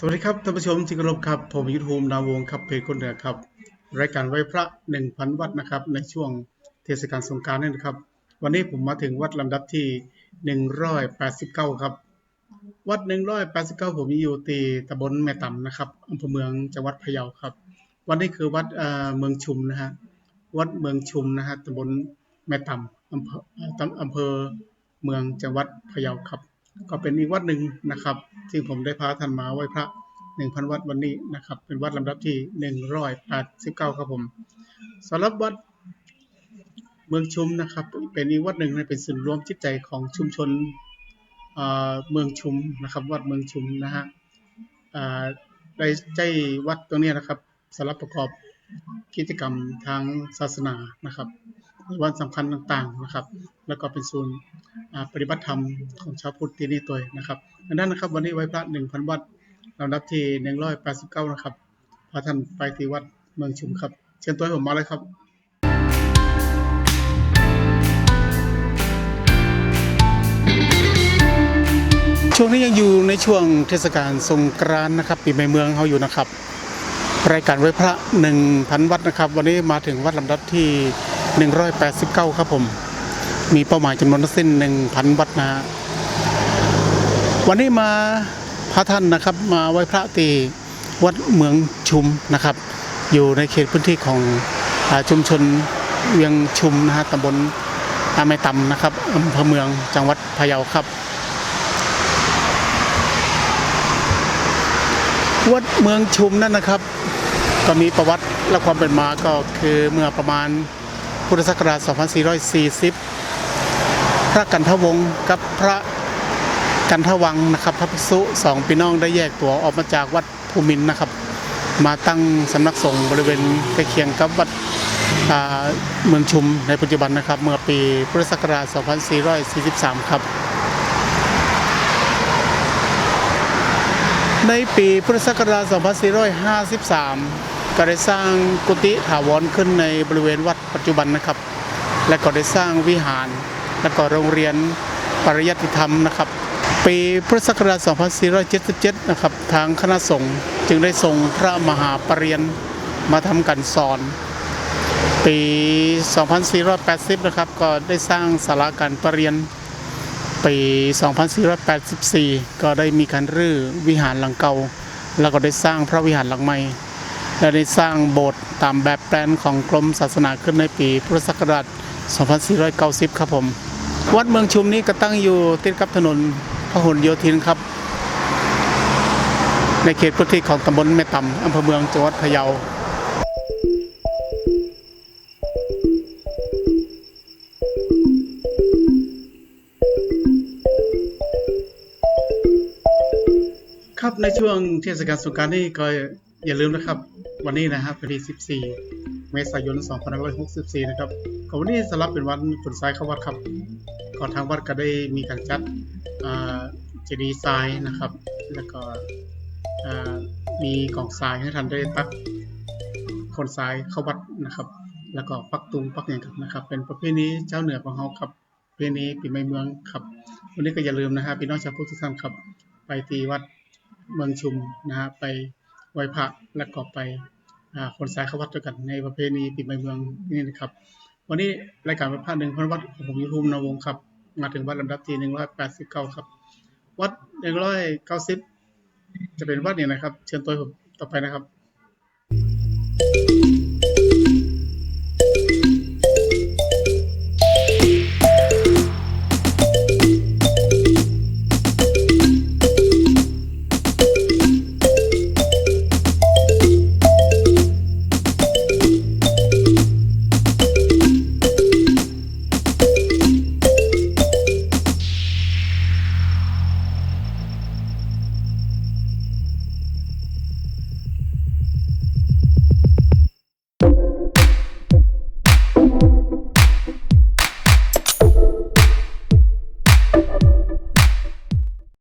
สวัสดีครับท่านผู้ชมที่เคารพครับ ผมยุทธภูมิดาวงครับเพจคนเหนือครับ รายการไหว้พระ 1,000 วัดนะครับ ในช่วงเทศกาลสงกรานต์นี่นะครับ วันนี้ผมมาถึงวัดลำดับที่ 189 ครับ วัด 189 ผมอยู่ตีตำบลแม่ต่ำนะครับอำเภอเมืองจังหวัดพะเยาครับ วันนี้คือวัดเมืองชุมนะฮะวัดเมืองชุมนะฮะตำบลแม่ต่ำอำเภอเอ่อตำอำเภอเมืองจังหวัดพะเยาครับ ก็เป็นอีกวัดหนึ่งนะครับ ซึ่งผมได้พาท่านมาไหว้พระ 1,000 วัดวันนี้นะครับ เป็นวัดลำดับที่ 189 ครับผมสำหรับวัดเมืองชุมนะครับ เป็นอีกวัดหนึ่งนเป็นศูนย์รวมจิตใจของชุมชนเมืองชุมนะครับ วัดเมืองชุมนะฮะอ่าได้ใจวัดตรงนี้นะครับสำหรับประกอบกิจกรรมทางศาสนานะครับ วันสำคัญต่างๆนะครับ แล้วก็เป็นศูนย์ปฏิบัติธรรมของชาวพุทธที่นี่ตัวนะครับดังนั้นนะครับ วันนี้ไว้พระ1,000วัดลำดับที่189นะครับพาท่านไปที่วัดเมืองชุมครับ เชิญตัวผมมาเลยครับช่วงนี้ยังอยู่ในช่วงเทศกาลสงกรานต์นะครับปีใหม่เมืองเขาอยู่นะครับ รายการไว้พระ 1,000 วัดนะครับ วันนี้มาถึงวัดลำดับที่ 189 ครับผม มีเป้าหมายจำนวนทั้งสิ้น 1,000 วัดนะฮะวันนี้มาพระท่านนะครับมาไหว้พระตีวัดเมืองชุมนะครับ อยู่ในเขตพื้นที่ของอชุมชนเวียงชุมนะฮะตำบลอาไมตำนะครับอำเภอเมืองจังหวัดพะเยาครับ วัดเมืองชุมนั่นนะครับ ก็มีประวัติและความเป็นมาก็คือเมื่อประมาณ พุทธศักราช 2440 พระกันทวงศ์กับพระกันทวังนะครับ พระภิกษุสองพี่น้องได้แยกตัวออกมาจากวัดภูมินนะครับ มาตั้งสำนักสงฆ์บริเวณใกล้เคียงกับวัดเมืองชุมในปัจจุบันนะครับ เมื่อปีพุทธศักราช 2443 ครับ ในปีพุทธศักราช 2453 ก็ได้สร้างกุฏิถาวรขึ้นในบริเวณวัดปัจจุบันนะครับ และก็ได้สร้างวิหาร และก็โรงเรียนปริยัติธรรมนะครับ ปีพุทธศักราช 2477 นะครับ ทางคณะสงฆ์จึงได้ส่งพระมหาปรริญญามาทำการสอน ปี 2480 นะครับ ก็ได้สร้างศาลาการปรรียนปี 2484 ก็ได้มีการรื้อวิหารหลังเก่า แล้วก็ได้สร้างพระวิหารหลังใหม่ และได้สร้างโบสถ์ตามแบบแปลนของกรมศาสนาขึ้นในปีพุทธศักราช 2490 ครับผม วัดเมืองชุมนี้ก็ตั้งอยู่ติดกับถนนพหลโยธินครับ ในเขตพื้นที่ของตำบลแม่ต่ำอำเภอเมืองจังหวัดพะเยาครับในช่วงเทศกาลสงกานต์นี่ก็อย่าลืมนะครับ วันนี้นะครับวันที่ 14 เมษายน 2564 นะครับก็วันนี้สลับเป็นวันฝนทรายเข้าวัดครับก่อนทางวัดก็ได้มีการจัดเจดีย์ทรายนะครับ แล้วก็มีกองทรายให้ท่านได้ตักคนทรายเข้าวัดนะครับ แล้วก็ปักตุงปักอย่างครับนะครับ เป็นประเพณีเจ้าเหนือของเราครับประเพณีปีใหม่เมืองครับ วันนี้ก็อย่าลืมนะครับพี่น้องชาวพุทธทุกท่านครับ ไปที่วัดเมืองชุมนะฮะไป ไหว้พระและก็ไปคนสายเข้าวัดด้วยกันในประเพณีปีใหม่เมืองนี่นะครับ วันนี้รายการไหว้พระหนึ่งพระวัดของผมยุทธภูมินาวงครับ มาถึงวัดลำดับที่หนึ่งร้อยแปดสิบเก้าครับ วัดหนึ่งร้อยเก้าสิบจะเป็นวัดเนี่ยนะครับ เชิญตัวผมต่อไปนะครับ